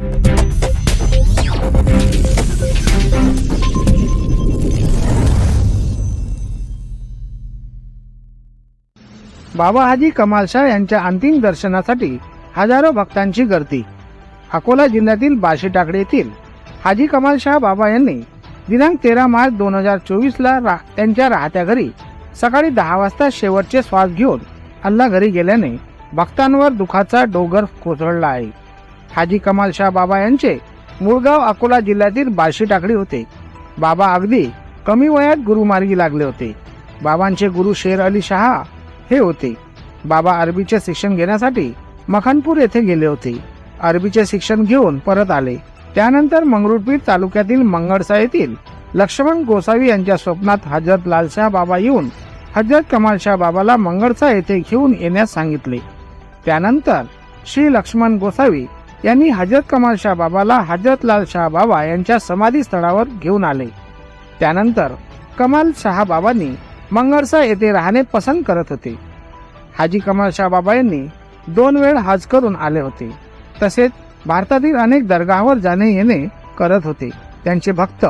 बाबा हाजी कमालशाह यांच्या अंतिम दर्शनासाठी हजारो भक्तांची गर्दी. अकोला जिल्ह्यातील बाशी टाकडे येथील हाजी कमालशाह बाबा यांनी दिनांक तेरा मार्च दोन हजार चोवीसला रा त्यांच्या राहत्या घरी सकाळी दहा वाजता शेवटचे श्वास घेऊन अल्ला घरी गेल्याने भक्तांवर दुखाचा डोगर कोसळला आहे. हाजी कमालशाह बाबा यांचे मूळगाव अकोला जिल्ह्यातील बार्शी टाकडी होते. बाबा अगदी कमी वयात गुरुमार्गी लागले होते. बाबांचे गुरु शेर अली शहा हे होते. बाबा अरबीचे शिक्षण घेण्यासाठी मखनपूर येथे गेले होते. अरबीचे शिक्षण घेऊन परत आले. त्यानंतर मंगरुळपीर तालुक्यातील मंगळसा येथील लक्ष्मण गोसावी यांच्या स्वप्नात हजरत लालशाह बाबा येऊन हजरत कमालशाह बाबाला मंगळसा येथे घेऊन येण्यास सांगितले. त्यानंतर श्री लक्ष्मण गोसावी यांनी हजरत कमालशाह बाबाला हजरत लालशाह बाबा यांच्या समाधी स्थळावर घेऊन आले. त्यानंतर कमाल शहा बाबांनी मंगळसा येथे राहणे पसंत करत होते. हाजी कमाल शाह बाबा यांनी दोन वेळ हज करून आले होते. तसेच भारतातील अनेक दर्गावर जाणे येणे करत होते. त्यांचे भक्त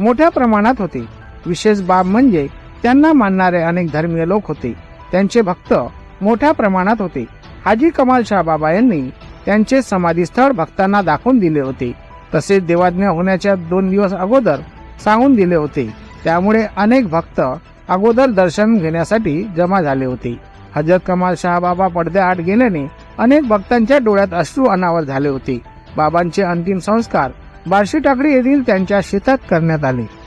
मोठ्या प्रमाणात होते. विशेष बाब म्हणजे त्यांना मानणारे अनेक धर्मीय लोक होते. त्यांचे भक्त मोठ्या प्रमाणात होते. हाजी कमाल शाह बाबा यांनी त्यांचे समाधीस्थळ भक्तांना दाखवून दिले होते. तसेच देवाज्ञा होण्याच्या दोन दिवस अगोदर सांगून दिले होते. त्यामुळे अनेक भक्त अगोदर दर्शन घेण्यासाठी जमा झाले होते. हजरत कमाल शहा बाबा पडद्याआड गेल्याने अनेक भक्तांच्या डोळ्यात अश्रू अनावर झाले होते. बाबांचे अंतिम संस्कार बार्शी टाकडी येथील त्यांच्या शेतात करण्यात आले.